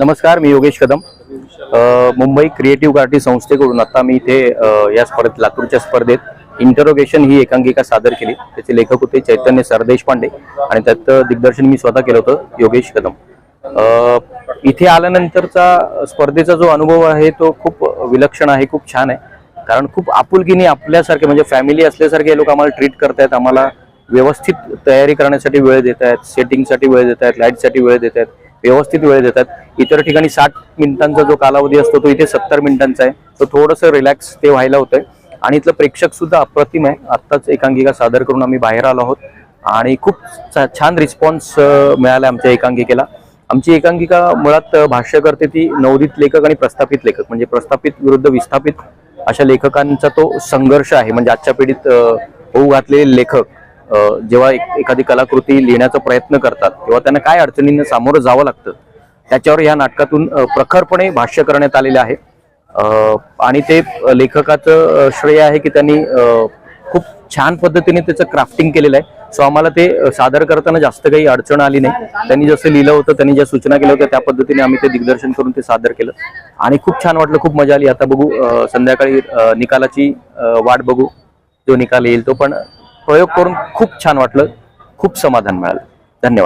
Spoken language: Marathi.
नमस्कार मी योगेश कदम. मुंबई क्रिएटिव्ह गार्टी संस्थेकडून आता मी इथे या स्पर्धेत लातूरच्या स्पर्धेत इंटरोगेशन ही एकांकिका सादर केली. त्याचे लेखक होते चैतन्य सरदेश पांडे आणि त्यात दिग्दर्शन मी स्वतः केलं होतं योगेश कदम. इथे आल्यानंतरचा स्पर्धेचा जो अनुभव आहे तो खूप विलक्षण आहे खूप छान आहे. कारण खूप आपुलकीने आपल्यासारखे म्हणजे फॅमिली असल्यासारखे लोक आम्हाला ट्रीट करतायत आम्हाला व्यवस्थित तयारी करण्यासाठी वेळ देत आहेत सेटिंगसाठी वेळ देत आहेत लाईटसाठी वेळ देत आहेत व्यवस्थित वेळ देतात. इतर ठिकाणी साठ मिनिटांचा जो कालावधी असतो तो इथे सत्तर मिनिटांचा आहे. तो थोडंसं रिलॅक्स ते व्हायला होतंय. आणि इथलं प्रेक्षक सुद्धा अप्रतिम आहे. आत्ताच एकांकिका सादर करून आम्ही बाहेर आलो आहोत. आणि खूप छान रिस्पॉन्स मिळाला आमच्या एकांकिकेला. आमची एकांकिका मुळात भाष्य करते ती नवोदित लेखक आणि प्रस्थापित लेखक. म्हणजे प्रस्थापित विरुद्ध विस्थापित अशा लेखकांचा तो संघर्ष आहे. म्हणजे आजच्या पिढीत होऊ घातलेले लेखक. जेव्हा एखादी कलाकृती लिहिण्याचा प्रयत्न करतात तेव्हा त्यांना काय अडचणींना सामोरं जावं लागतं? त्याच्यावर या नाटकातून प्रखरपणे भाष्य करण्यात आलेले आहे. आणि ते लेखकाचं श्रेय आहे की त्यांनी खूप छान पद्धतीने त्याचं क्राफ्टिंग केलेलं आहे. सो आम्हाला ते सादर करताना जास्त काही अडचण आली नाही. त्यांनी जसं लिहिलं होतं त्यांनी ज्या सूचना केल्या होत्या त्या पद्धतीने आम्ही ते दिग्दर्शन करून ते सादर केलं. आणि खूप छान वाटलं खूप मजा आली. आता बघू संध्याकाळी निकालाची वाट बघू. जो निकाल येईल तो पण प्रयोग करून खूप छान वाटलं. खूप समाधान मिळालं. धन्यवाद.